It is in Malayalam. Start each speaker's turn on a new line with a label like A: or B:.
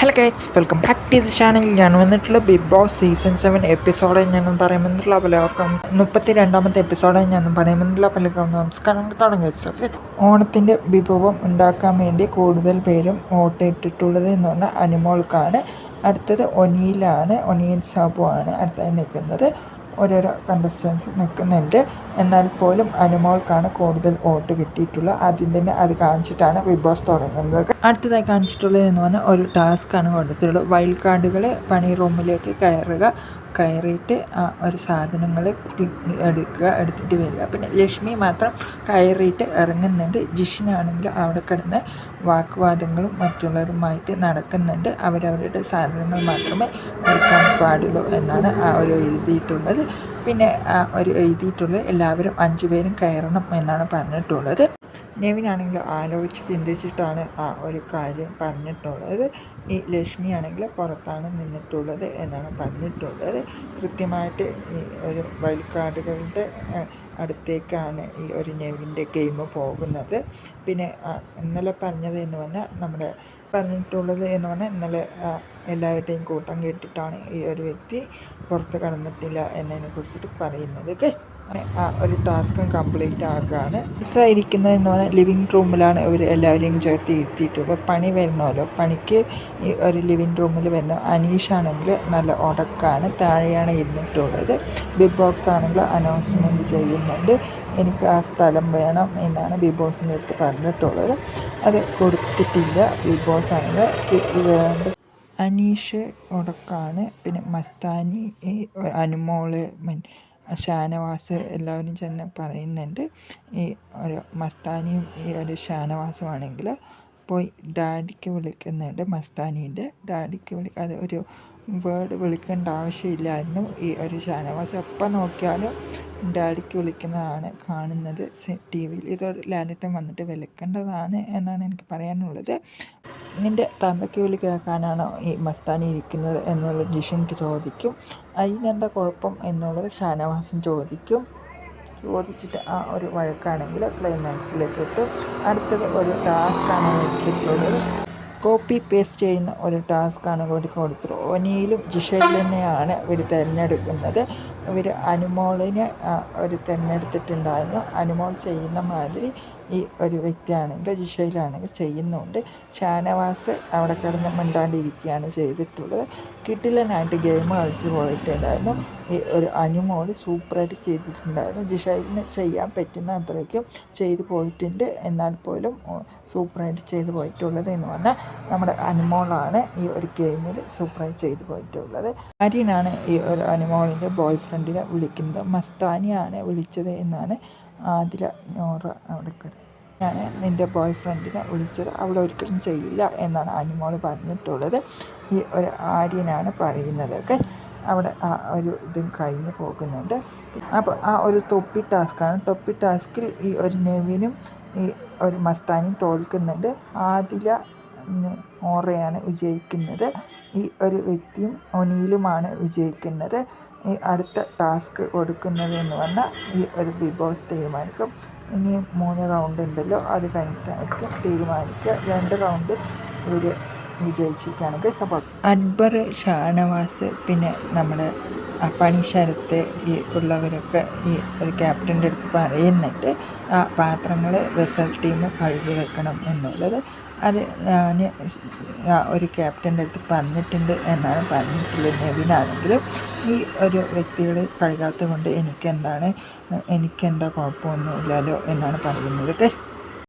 A: Hello guys welcome back to the channel ഞാൻ വന്നിട്ടുള്ള Bigg Boss season seven episode ഞാൻ പറയാൻ പല പലർക്കും മുപ്പത്തി രണ്ടാമത്തെ എപ്പിസോഡ് ഞാൻ പല പലർക്കും നമസ്കാരം തുടങ്ങി ഓണത്തിന്റെ വിഭവം ഉണ്ടാക്കാൻ വേണ്ടി കൂടുതൽ പേരും വോട്ടിട്ടിട്ടുള്ളത് എന്ന് പറഞ്ഞാൽ അനുമോൾക്കാണ്. അടുത്തത് ഒനിയിലാണ് ഒനിയൻ സാബു ആണ് അടുത്തായി നിൽക്കുന്നത്. ഓരോരോ കണ്ടസ്റ്റൻസ് നിൽക്കുന്നുണ്ട്. എന്നാൽ പോലും അനുമോൾക്കാണ് കൂടുതൽ വോട്ട് കിട്ടിയിട്ടുള്ളത്. ആദ്യം തന്നെ അത് കാണിച്ചിട്ടാണ് ബിഗ് ബോസ് തുടങ്ങുന്നത്. അടുത്തതായി കാണിച്ചിട്ടുള്ളത് എന്ന് പറഞ്ഞാൽ ഒരു ടാസ്ക്കാണ് കൊടുത്തിട്ടുള്ളത്. വൈൽഡ് കാർഡുകൾ പണി റൂമിലേക്ക് കയറുക കയറിയിട്ട് ഒരു സാധനങ്ങൾ എടുക്കുക എടുത്തിട്ട് വരിക. പിന്നെ ലക്ഷ്മി മാത്രം കയറിയിട്ട് ഇറങ്ങുന്നുണ്ട്. ജിഷിനാണെങ്കിൽ അവിടെ കിടന്ന് വാക്വാദങ്ങളും മറ്റുള്ളതുമായിട്ട് നടക്കുന്നുണ്ട്. അവരവരുടെ സാധനങ്ങൾ മാത്രമേ എടുക്കാൻ പാടുള്ളൂ എന്നാണ് ആ ഒരു എഴുതിയിട്ടുള്ളത്. പിന്നെ ഒരു എഴുതിയിട്ടുള്ളത് എല്ലാവരും അഞ്ചു പേരും കയറണം എന്നാണ് പറഞ്ഞിട്ടുള്ളത്. നെവിനാണെങ്കിൽ ആലോചിച്ച് ചിന്തിച്ചിട്ടാണ് ആ ഒരു കാര്യം പറഞ്ഞിട്ടുള്ളത്. ഈ ലക്ഷ്മി ആണെങ്കിൽ പുറത്താണ് നിന്നിട്ടുള്ളത് എന്നാണ് പറഞ്ഞിട്ടുള്ളത്. കൃത്യമായിട്ട് ഈ ഒരു വൈൽഡ് അടുത്തേക്കാണ് ഈ ഒരു നെവിന്റെ ഗെയിം പോകുന്നത്. പിന്നെ ഇന്നലെ പറഞ്ഞത് എന്ന് പറഞ്ഞാൽ നമ്മുടെ പറഞ്ഞിട്ടുള്ളത് എന്ന് പറഞ്ഞാൽ ഇന്നലെ എല്ലാവരുടെയും കൂട്ടം കേട്ടിട്ടാണ് ഈ ഒരു വ്യക്തി പുറത്ത് കടന്നിട്ടില്ല എന്നതിനെ കുറിച്ചിട്ട് പറയുന്നത്. ഗസ് ആ ഒരു ടാസ്കും കംപ്ലീറ്റ് ആക്കുകയാണ് ഇരിക്കുന്നത് എന്ന് പറഞ്ഞാൽ ലിവിങ് റൂമിലാണ് ഇവർ എല്ലാവരെയും ചേർത്ത് ഇരുത്തിയിട്ടുള്ളത്. പണി വരുന്നല്ലോ പണിക്ക് ഈ ഒരു ലിവിങ് റൂമിൽ വരുന്ന അനീഷാണെങ്കിൽ നല്ല ഉടക്കാണ് താഴെയാണ് ഇരുന്നിട്ടുള്ളത്. ബിഗ് ബോക്സ് ആണെങ്കിൽ അനൗൺസ്മെന്റ് ചെയ്യുന്നുണ്ട് എനിക്ക് ആ സ്ഥലം വേണം എന്നാണ് ബിഗ് ബോസിന്റെ അടുത്ത് പറഞ്ഞിട്ടുള്ളത്. അത് കൊടുത്തിട്ടില്ല ബിഗ് ബോസ് ആണെങ്കിൽ വേണ്ട. അനീഷ് ഉടക്കാണ് പിന്നെ മസ്താനി അനുമോൾ ഷാനവാസ് എല്ലാവരും ചെന്ന് പറയുന്നുണ്ട്. ഈ ഒരു മസ്താനിയും ഈ ഒരു ഷാനവാസുമാണെങ്കിൽ പോയി ഡാഡിക്ക് വിളിക്കുന്നുണ്ട് മസ്താനീന്റെ. ഡാഡിക്ക് വിളി അത് ഒരു വേർഡ് വിളിക്കേണ്ട ആവശ്യമില്ലായിരുന്നു ഈ ഒരു ഷാനവാസ്. എപ്പോൾ നോക്കിയാലും ഡാഡിക്ക് വിളിക്കുന്നതാണ് കാണുന്നത് ടി വിയിൽ. ഇതൊരു ലാലിട്ടം വന്നിട്ട് വിലക്കേണ്ടതാണ് എന്നാണ് എനിക്ക് പറയാനുള്ളത്. നിന്റെ തന്തയ്ക്ക് വിളി കേൾക്കാനാണോ ഈ മസ്താനി ഇരിക്കുന്നത് എന്നുള്ളത് ജിഷിൻക്ക് ചോദിക്കും. അതിനെന്താ കുഴപ്പം എന്നുള്ളത് ഷാനവാസൻ ചോദിക്കും. ചോദിച്ചിട്ട് ആ ഒരു വഴക്കാണെങ്കിൽ ക്ലൈമാക്സിലേക്ക് എത്തും. അടുത്തത് ഒരു ടാസ്ക്കാണ് എടുത്തിട്ടുള്ളത്. കോപ്പി പേസ്റ്റ് ചെയ്യുന്ന ഒരു ടാസ്ക്കാണ് കൂടി ഒനിയിലും ജിഷയിൽ തന്നെയാണ് ഇവർ തിരഞ്ഞെടുക്കുന്നത്. ഇവർ അനുമോളിനെ ഒരു തിരഞ്ഞെടുത്തിട്ടുണ്ടായിരുന്നു. അനുമോൾ ചെയ്യുന്ന മാതിരി ഈ ഒരു വ്യക്തിയാണെങ്കിൽ ജിഷയിലാണെങ്കിൽ ചെയ്യുന്നുണ്ട്. ഷാനവാസ് അവിടെ കിടന്ന് മിണ്ടാണ്ടിരിക്കുകയാണ് ചെയ്തിട്ടുള്ളത്. കിട്ടിലനായിട്ട് ഗെയിം കളിച്ച് പോയിട്ടുണ്ടായിരുന്നു. ഈ ഒരു അനുമോൾ സൂപ്പറായിട്ട് ചെയ്തിട്ടുണ്ടായിരുന്നു. ജിഷയിലിന് ചെയ്യാൻ പറ്റുന്ന അത്രയ്ക്കും ചെയ്തു പോയിട്ടുണ്ട്. എന്നാൽ പോലും സൂപ്പറായിട്ട് ചെയ്തു പോയിട്ടുള്ളത് എന്ന് പറഞ്ഞാൽ നമ്മുടെ അനുമോളാണ് ഈ ഒരു ഗെയിമിൽ സൂപ്പറായി ചെയ്തു പോയിട്ടുള്ളത്. ആര്യനാണ് ഈ ഒരു അനുമോളിന്റെ ബോയ് ഫ്രണ്ടിനെ വിളിക്കുന്നത് മസ്താനിയാണ് വിളിച്ചത് എന്നാണ് ആതിര നോറ അവിടെ ഞാൻ നിന്റെ ബോയ് ഫ്രണ്ടിനെ വിളിച്ചത്. അവൾ ഒരിക്കലും ചെയ്യില്ല എന്നാണ് അനുമോൾ പറഞ്ഞിട്ടുള്ളത്. ഈ ഒരു ആര്യനാണ് പറയുന്നത്. ഓക്കെ? അവിടെ ആ ഒരു ഇതും കഴിഞ്ഞ് പോകുന്നുണ്ട്. അപ്പോൾ ആ ഒരു തൊപ്പി ടാസ്ക്കാണ് തൊപ്പി ടാസ്കിൽ ഈ ഒരു നെവിനും ഈ ഒരു മസ്താനിയും തോൽക്കുന്നുണ്ട്. ആദില ഓറയാണ് വിജയിക്കുന്നത്. ഈ ഒരു വ്യക്തിയും ഒനിയിലുമാണ് വിജയിക്കുന്നത്. ഈ അടുത്ത ടാസ്ക് കൊടുക്കുന്നത് എന്ന് പറഞ്ഞാൽ ഈ ഒരു ബിഗ് ബോസ് തീരുമാനിക്കും. ഇനി മൂന്ന് റൗണ്ട് ഉണ്ടല്ലോ അത് കഴിഞ്ഞിട്ടായിരിക്കും തീരുമാനിക്കുക. രണ്ട് റൗണ്ട് ഇവർ വിജയിച്ചിരിക്കുകയാണെങ്കിൽ സപ്പോർട്ട് അക്ബർ ഷാനവാസ് പിന്നെ നമ്മുടെ പണി ശരത്ത് ഈ ഉള്ളവരൊക്കെ ഈ ഒരു ക്യാപ്റ്റന്റെ അടുത്ത് പറയുന്നിട്ട് ആ പാത്രങ്ങൾ വെസൽ ടീം കഴുകി വെക്കണം എന്നുള്ളത്. അത് ഞാൻ ഒരു ക്യാപ്റ്റന്റെ അടുത്ത് പറഞ്ഞിട്ടുണ്ട് എന്നാണ് പറഞ്ഞിട്ടുള്ളത്. നെവിനാണെങ്കിലും ഈ ഒരു വ്യക്തികൾ കഴുകാത്തത് കൊണ്ട് എനിക്കെന്താണ് എനിക്കെന്താ കുഴപ്പമൊന്നുമില്ലല്ലോ എന്നാണ് പറയുന്നത്.